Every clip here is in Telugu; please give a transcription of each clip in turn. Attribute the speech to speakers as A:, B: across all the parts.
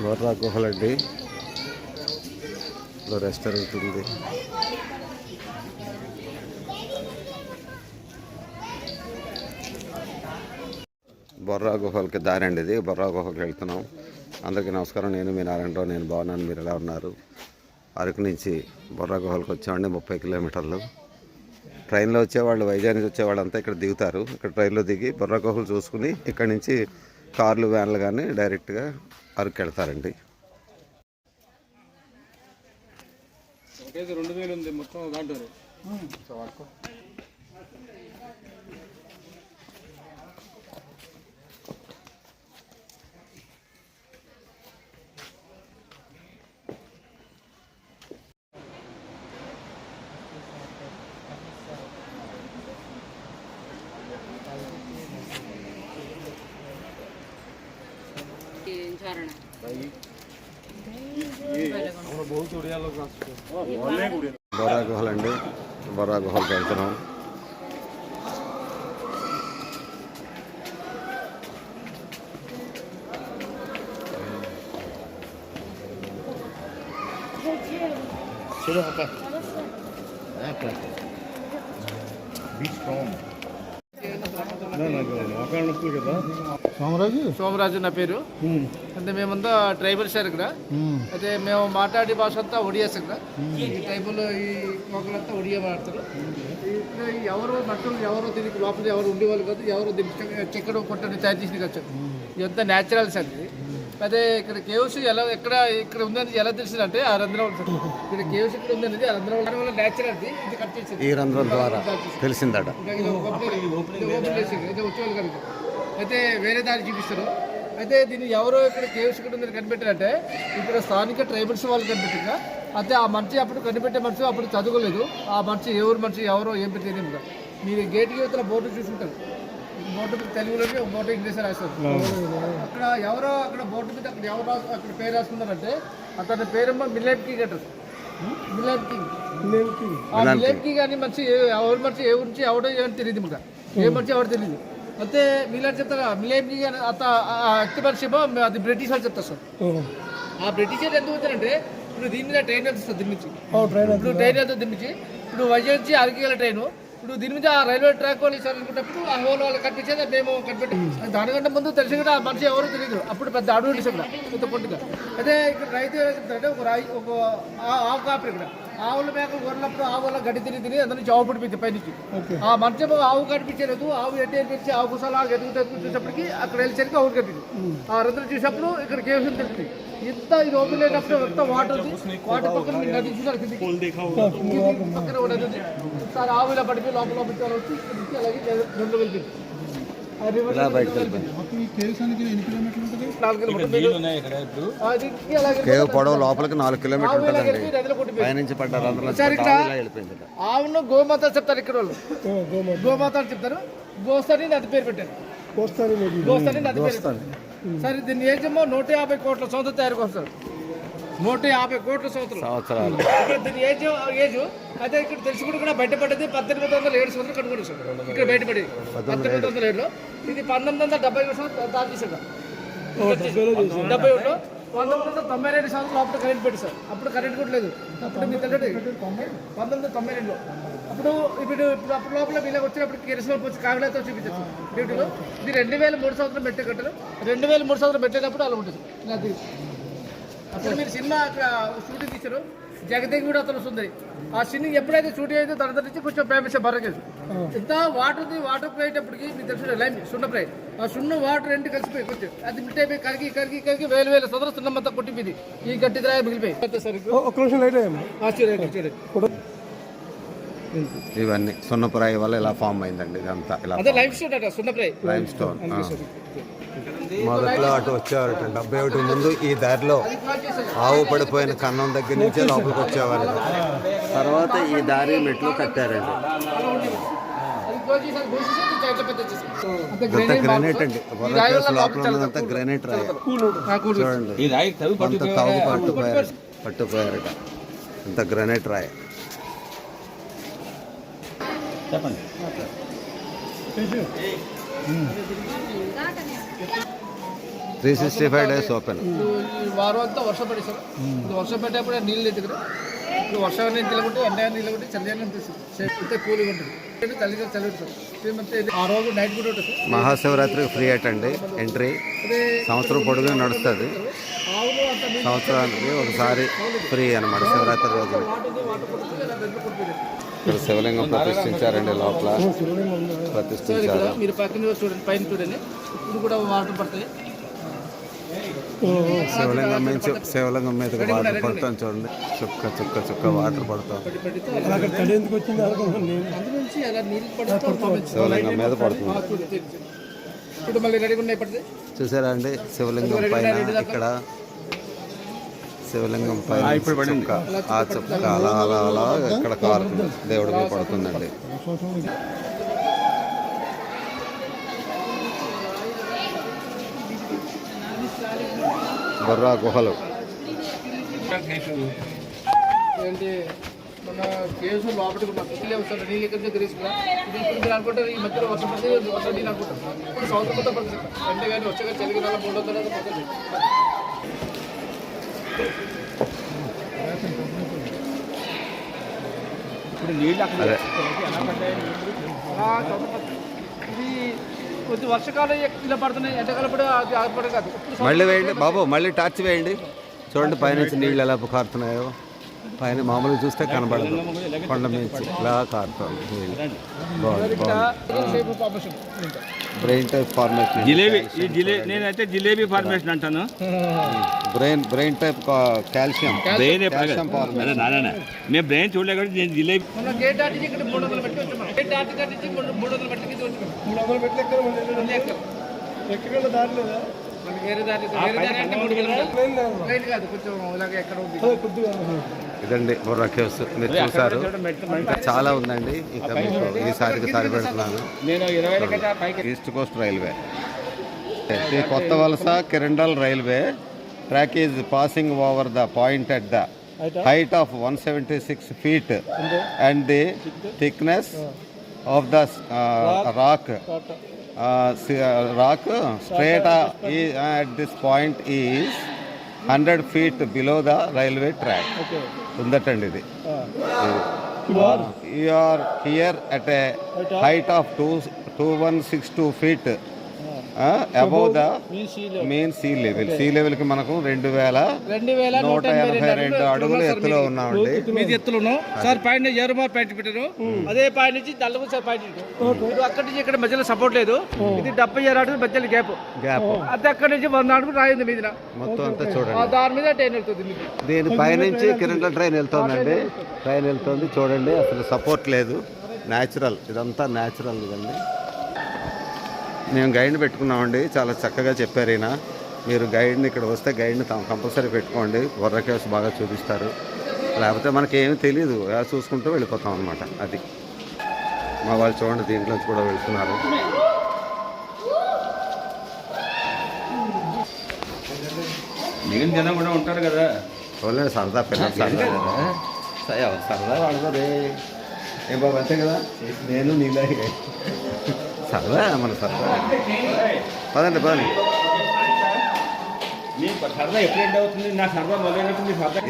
A: బొర్రా గుహలండి ఇక్కడ రెస్టారెంట్ ఉంది. బొర్రా గుహలకి దారి అండి ఇది. బొర్రా గుహకి వెళ్తున్నాం. అందరికీ నమస్కారం. నేను మీ నారాయణరావు. నేను బాగున్నాను. మీరు ఎలా ఉన్నారు? అరకు నుంచి బొర్రా గుహలకు వచ్చామండి ముప్పై కిలోమీటర్లు. ట్రైన్లో వచ్చేవాళ్ళు వైజాగ్ నుంచి వచ్చేవాళ్ళు అంతా ఇక్కడ దిగుతారు. ఇక్కడ ట్రైన్లో దిగి బొర్రా గుహలు చూసుకుని ఇక్కడ నుంచి కార్లు వ్యాన్లు కానీ డైరెక్ట్గా అరకు వెళ్తారండి
B: రెండు వేలు ఉంది మొత్తం କାରଣ ବରା ଗହଲ ଆଣ୍ଡେ ବରା ଗହଲ କାର୍ଯ୍ୟକ୍ରମ
A: Şöyle hatta. Ne yapar? Beach prawn.
B: Somaraju? Somaraju నా పేరు. అంటే మేమంతా ట్రైబల్స్ సార్ ఇక్కడ. అయితే మేము మాట్లాడే భాష అంతా ఒడియాస్ ఇక్కడ. ఈ ట్రైబల్ ఈ మొక్కలంతా ఒడియా మాట్లాడతారు. ఎవరో నటులు ఎవరో దీనికి లోపల ఎవరు ఉండేవాళ్ళు కాదు ఎవరో దీనికి చెక్కడం కొట్టడం తయారు చేసి వచ్చారు ఇదంతా న్యాచురల్ సార్ అదే ఇక్కడ కేవ్స్ ఎలా ఎక్కడ ఇక్కడ ఉందని ఎలా తెలిసిందంటే ఆ రంధ్రం ఇక్కడ కేవ్స్ ఇక్కడ ఉందనేది ఆ రంధ్రం వల్ల న్యాచురల్ ఇది ఇది కట్ చేసేది.
A: ఈ రంధ్రం ద్వారా తెలిసిందట.
B: అయితే అయితే వేరే దారి చూపిస్తారు. అయితే దీన్ని ఎవరో ఇక్కడ కేవ్స్ ఇక్కడ ఉందని కనిపెట్టారంటే ఇక్కడ స్థానిక ట్రైబల్స్ వాళ్ళు కనిపెట్టారు. అయితే ఆ మనిషి అప్పుడు కనిపెట్టే మనిషి అప్పుడు చదువుకోలేదు. ఆ మనిషి ఎవరు మనిషి ఎవరో ఏం పెట్టేది మీరు గేట్ యువతల బోర్డు చూసుంటారు బోర్డు మీద తెలుగులోకి ఒక బోర్డు ఇంగ్లీష్ రాస్తారు అక్కడ ఎవరో అక్కడ బోర్డు మీద అక్కడ ఎవరో అక్కడ పేరు రాసుకున్నారంటే అతని పేరేమో మిలేట్ కింగ్ అంటారు. Millet king. ఆ మిలేట్ కింగ్. అని ఏ- ఎవరి మనిషి ఏ నుంచి ఎవడో ఏమని తెలియదు ఇంకా ఏ మనిషి ఎవరు తెలియదు అయితే మిలేట్ చెప్తారా? మిలేట్ కింగ్ అని అత ఆ వ్యక్తి మనిషి ఏమో అది బ్రిటిష్ వాళ్ళు చెప్తారు సార్. ఆ బ్రిటిష్ వాళ్ళు ఎందుకు వచ్చారంటే ఇప్పుడు దీని మీద ట్రైన్ వెళ్తుంది దీని నుంచి ఇప్పుడు ట్రైన్ వెళ్తుంది దీని నుంచి ఇప్పుడు వైజాగ్ నుంచి అరకేల ట్రైన్ ఇప్పుడు దీని మీద ఆ రైల్వే ట్రాక్ వాళ్ళు ఇస్తారు ఆ హోల్ వాళ్ళు కనిపించేది మేము కనిపెట్టి దానికంటే ముందు తెలిసి కూడా ఆ మనిషి ఎవరు తెలియదు అప్పుడు పెద్ద అడవులు ఇక్కడ పెద్ద పొట్టుగా. అదే ఇక్కడ రైతు ఒక రాయి ఒక ఆ- ఆవు కాపరి ఇక్కడ. ఆవుల మేకలు కొన్నప్పుడు ఆవుల గడ్డి తిని తిని అందరి నుంచి ఆవు పడిపోయింది పైనుంచి. ఆ ఏమో ఆవు కనిపించలేదు. ఆవు ఎట్టి అనిపించి ఆవు కుసాలు ఎదుగుతూ ఎదుగుతూ చూసేప్పటికి అక్కడ వెళ్ళేసరికి ఆవు కనిపించింది ఆ రంధ్రం చూసినప్పుడు ఇక్కడ కేవలం తెలిసింది ఇంత ఇది ఓపెన్ లేనప్పుడు ఎంత వాటర్ ఉంది. వాటర్ పక్కన నది చూసారు పక్కన కూడా నది ఉంది. ఒకసారి ఆవు ఇలా పడిపోయి లోపల లోపల వచ్చి అలాగే రెండు వెళ్ళిపోయింది
A: కేవ్ పొడవు లోపలికి నాలుగు
B: ఇలా
A: ఉంటుందండి పైనుంచి పడ్డ రంధ్రం
B: సార్ ఇక్కడ-
A: ఇలా వెళ్ళిపోయింది
B: ఆవును గోమాత చెప్తారు ఇక్కడ వాళ్ళు. గోమాత అని చెప్తారు. గోస్తని నది పేరు పెట్టారు. గోస్తని నది పేరు. సరే దీని ఏజ్ ఏమో నూట యాభై కోట్ల సంవత్సరం తయారు వస్తారు నూట యాభై కోట్ల సంవత్సరం.
A: సంవత్సరాలు.
B: దీని ఏజ్ ఏజ్? అదే ఇక్కడ తెలుసుకుని కూడా బయటపడ్డది పద్దెనిమిది వందల ఏడు సంవత్సరం కనుగొని సార్ ఇక్కడ బయటపడి పద్దెనిమిది వందల ఏడులో. ఇది పంతొమ్మిది వందల డెబ్బై సంవత్సరం సార్ డెబ్బై ఒకటిలో పంతొమ్మిది వందల తొంభై రెండు సంవత్సరం లోపల కరెంట్ పెట్టి సార్. అప్పుడు కరెంట్ కూడా లేదు. అప్పుడు మీకు తెలియదు. పంతొమ్మిది వందల తొంభై రెండులో. అప్పుడు ఇప్పుడు ఇప్పుడు అప్పుడు లోపల వీళ్ళకి వచ్చినప్పుడు కిరసమాల్ వచ్చి కాగడాతో చూపించారు డ్యూటీలో. ఇది రెండు వేల మూడు సంవత్సరం పెట్టే కట్టారు రెండు వేల మూడు సంవత్సరం పెట్టేటప్పుడు అలా ఉంటుంది. అది. అసలు మీరు సినిమా అక్కడ షూటింగ్ తీశారు. జగదేవి కూడా అతను వస్తుంది. ఆ సినిమా ఎప్పుడైతే షూటింగ్ అయితే దాని నుంచి కొంచెం ఫేమస్ బరగేది ఇంత వాటర్ ఉంది వాటర్ పోయేటప్పటికి మీకు తెలుసు లైమ్ సున్న ఫ్రై ఆ సున్న వాటర్ రెండు కలిసిపోయి కొంచెం అది మిట్ అయిపోయి కరిగి కరిగి కరిగి వేలు వేల సదరు సున్నమంతా కొట్టిపోయింది. ఈ గట్టి ద్రాయ మిగిలిపోయి.
C: నిమిషం లేట్
B: చూడండి
A: ఇవన్నీ సున్నపురాయి వల్ల ఇలా ఫామ్ అయిందండి ఇదంతా ఇలా
B: స్టోన్ అట
A: లైమ్ స్టోన్ మొదట్లో అటు వచ్చేవారట డెబ్బై ఒకటి ముందు ఈ దారిలో ఆవు పడిపోయిన కన్నం దగ్గర నుంచే లోపలికి వచ్చేవారు. తర్వాత ఈ దారి మెట్లు కట్టారండి.
B: అంతే
A: గ్రానైట్. అండి. లోపల ఉన్నదంతా గ్రానైట్ రాయి. చూడండి. కొంత తవ్వు పట్టుపోయారు పట్టుపోయారట ఇంత గ్రానైట్ రాయి. Three sixty five days open.
B: వారం అంతా వర్షం పడి సార్. వర్షం పడ్డప్పుడు నీళ్ళు ఇక్కడ ఇప్పుడు వర్షం అనేది ఎండ నిలబట్టి చలి అని అనిపిస్తుంది. అంతే కూలింగ్ ఉంటుంది. అంటే చలి చలి ఉంటుంది సేమ్ అంతే ఇది. ఆ రోజు నైట్ కూడా ఉంటుంది సార్.
A: మహాశివరాత్రికి ఫ్రీ అటండి ఎంట్రీ. సంవత్సరం పొడుగు నడుస్తుంది. సంవత్సరానికి ఒకసారి ఫ్రీ అనమాట శివరాత్రి రోజు. ఇక్కడ శివలింగం ప్రతిష్ఠించారండి లోపల.
B: సార్
A: ప్రతిష్ఠించారు.
B: మీరు పక్కన చూడండి పైన చూడండి. ఇప్పుడు కూడా వాటర్ పడతాయి.
A: శివలింగం నుంచి శివలింగం మీదకి వాటర్ పడుతుంది చూడండి. చుక్క చుక్క చుక్క వాటర్ పడుతుంది
B: పడి పడితే
C: అక్కడ తడి ఎందుకు వచ్చింది? అనుకున్నాను నేను
B: అందు నుంచి అలా నీళ్ళు పడుతుంది
A: శివలింగం మీద పడుతుంది. చూసారా అండి? శివలింగం పైన ఇక్కడ శివలింగం పైన చుక్క ఆ చుక్క అలా అలా అలా ఇక్కడ కారుతుంది. దేవుడి మీద పడుతుందండి. బొర్రా గుహలు.
B: ఏంటి మన కేసు లోపలికి ఉన్న పిల్లలే వస్తారు. నీళ్ళు ఎక్కడి నుంచి తీసుకురా? ఇది ఇప్పుడు మీరు అనుకుంటారు ఈ మధ్యలో వర్షం పడితే వర్షం నీళ్ళు అనుకుంటారు. ఇప్పుడు సంవత్సరం మొత్తం పడుతుంది అంటే కానీ వచ్చాక చలికి నెల మూడు వందల పడుతుంది.
A: అదే.
B: అలా చదువు పడుతుంది. ఇది కొద్ది వర్షకాలం ఇలా పడుతున్నాయి ఎండకాలం కూడా అది ఆగిపడే
A: మళ్ళీ వేయండి బాబు మళ్ళీ టార్చ్ వేయండి. చూడండి పైనుంచి నీళ్ళు ఎలా కారుతున్నాయో. పైన మామూలుగా చూస్తే కనబడదు. కొండ మించి ఇలా కారుతుంది బ్రెయిన్ టైప్ ఫార్మేషన్
D: జిలేబీ ఈ జిలే నేనైతే జిలేబీ ఫార్మేషన్ అంటాను.
A: Brain brain type calcium
D: brain
A: calcium formation
D: నేను బ్రెయిన్ చూడలే కాబట్టి నేను జిలేబీ
B: మూడు వందలు పెట్టి
A: ఇదండి బుర్రా కేవ్స్. మీరు చూసారు చాలా ఉందండి. ఇక మీకు ఈసారికి సరిపెడుతున్నాను
D: నేను ఇరవై కదా పైకి
A: ఈస్ట్ కోస్ట్ రైల్వే. ఈ Kottavalasa Kirandul railway track is passing over the point at the height? Of one seventy six feet and the thickness of the rock rock strata at this point is hundred feet below the railway track ఉందటండి ఇది. You are here at a height of two two one six two feet above the main sea level sea లెవెల్కి మనకు రెండు వేల
B: రెండు వేల
A: నూట ఎనభై రెండు అడుగులు ఎత్తులో ఉన్నామండి
B: మీది. ఎత్తులను? సార్ పైన ఏరుమా పాయింట్ పెట్టారు అదే పాయింట్ నుంచి దళ్ళకు సార్ పాయింట్ అక్కడి నుంచి ఇక్కడ మధ్యలో సపోర్ట్ లేదు. ఇది డెబ్బై ఏడు అడుగులు మధ్యలో గ్యాప్
A: గ్యాప్
B: అది అక్కడి నుంచి వంద అడుగులు రాయింది మీద
A: మొత్తం అంతా చూడండి.
B: దాని మీద ట్రైన్ వెళ్తుంది
A: దీని పైనుంచి కిరణ్ ట్రైన్ వెళ్తుందండి. ట్రైన్ వెళ్తుంది. చూడండి అసలు సపోర్ట్ లేదు. న్యాచురల్ ఇదంతా న్యాచురల్ ఇదండి. మేము గైడ్ని పెట్టుకున్నామండి. చాలా చక్కగా చెప్పారు ఈయన. మీరు గైడ్ని ఇక్కడ వస్తే గైడ్ని కంపల్సరీ పెట్టుకోండి. బొర్ర కేవ్స్ బాగా చూపిస్తారు. లేకపోతే మనకి ఏమీ తెలియదు చూసుకుంటూ వెళ్ళిపోతాం అనమాట అది. మా వాళ్ళు చూడండి దీంట్లోంచి కూడా వెళ్తున్నారు.
D: మిగిలిన జనం కూడా ఉంటారు కదా.
A: వాళ్ళే సరదా పిల్లలు సరదా. సరదా వాడతారే ఏం బాబు అంతే కదా? నేను నీలాగే. సరదా మన సరదా పదండి పదండి.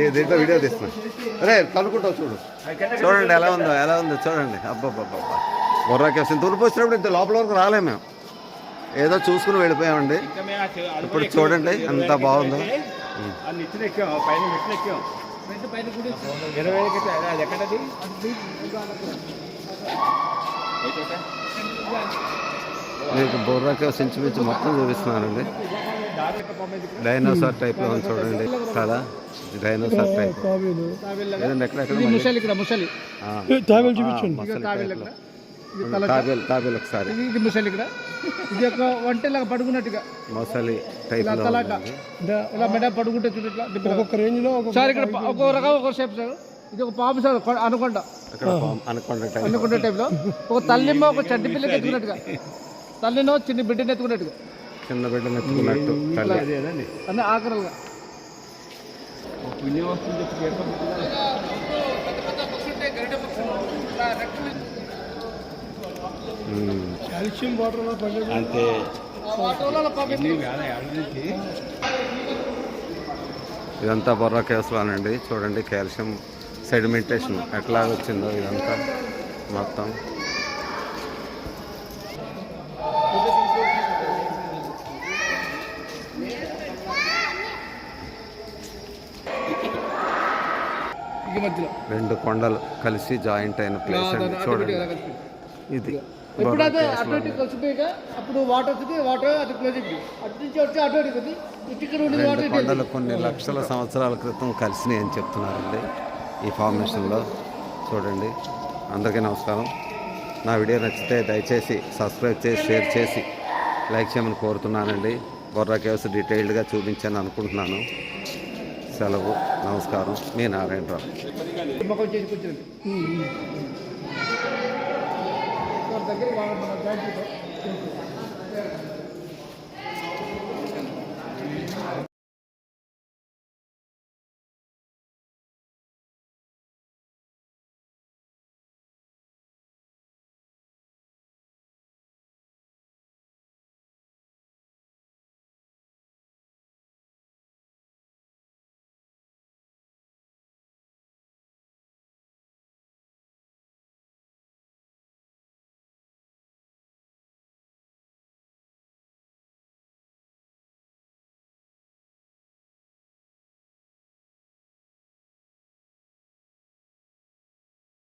A: ఏ దీంట్లో వీడియో తీస్తున్నా. అరే కనుక్కుంటావు చూడు. చూడండి ఎలా ఉందో ఎలా ఉందో చూడండి. అబ్బాబ్బా బొర్రా కేసు తూర్పు వచ్చినప్పుడు ఇంత లోపల వరకు రాలేము మేము. ఏదో చూసుకుని వెళ్ళిపోయామండి. ఇప్పుడు చూడండి ఎంత బాగుందో?
D: ఇరవై
A: మీకు బొర్రా కేవ్స్ ఇంచుమించు మొత్తం చూపిస్తున్నానండి డైనోసార్ టైప్లో ఉంది చూడండి. కదా డైనోసార్ టైప్ ఎక్కడెక్కడ
B: ముసలి ఇక్కడ
C: తాబేలు
B: తాబేలు ఇది
A: ఒకసారి.
B: ముసలి ఇక్కడ. ఒక వంటలాగా పడుకున్నట్టుగా.
A: మొసలి
B: ఇలా మెడ పడుకుంటే డిప్పగా.
C: ఒక్కొక్క రేంజ్లో ఒక్కొక్క
B: సార్ ఇక్కడ ప- ఒక్కో రకం ఒక్కో షేప్ సార్. ఇది ఒక పాము సార్ కొ- అనుకొండ.
A: అనకొండ
B: టైప్లో. ఒక తల్లిమో ఒక చంటి పిల్లకి ఎత్తుకున్నట్టుగా. తల్లినో చిన్న బిడ్డని ఎత్తుకున్నట్టుగా.
A: చిన్న బిడ్డను ఎత్తుకున్నట్టు తల్లి.
B: అన్నీ ఆకరలుగా.
C: కాల్షియం
D: నుంచి
A: ఇదంతా బొర్రా కేసులోనండి. చూడండి కాల్షియం సెడిమెంటేషన్ ఎట్లా వచ్చిందో ఇదంతా మొత్తం. రెండు కొండలు కలిసి జాయింట్ అయిన ప్లేస్ అండి. చూడండి. ఇది
B: ఇప్పుడు అదే అప్పుడు వాటర్ వచ్చింది వాటర్ అటు నుంచి వచ్చి ఉంది
A: రెండు కొండలు కొన్ని లక్షల సంవత్సరాల క్రితం కలిసినాయి అని చెప్తున్నారండి. ఈ ఫార్మేషన్లో చూడండి. అందరికీ నమస్కారం. నా వీడియో నచ్చితే దయచేసి సబ్స్క్రైబ్ చేసి షేర్ చేసి లైక్ చేయమని కోరుతున్నానండి. బొర్రా కేవ్స్ డీటెయిల్డ్గా చూపించాను అనుకుంటున్నాను. సెలవు నమస్కారం. మీ నారాయణరావు.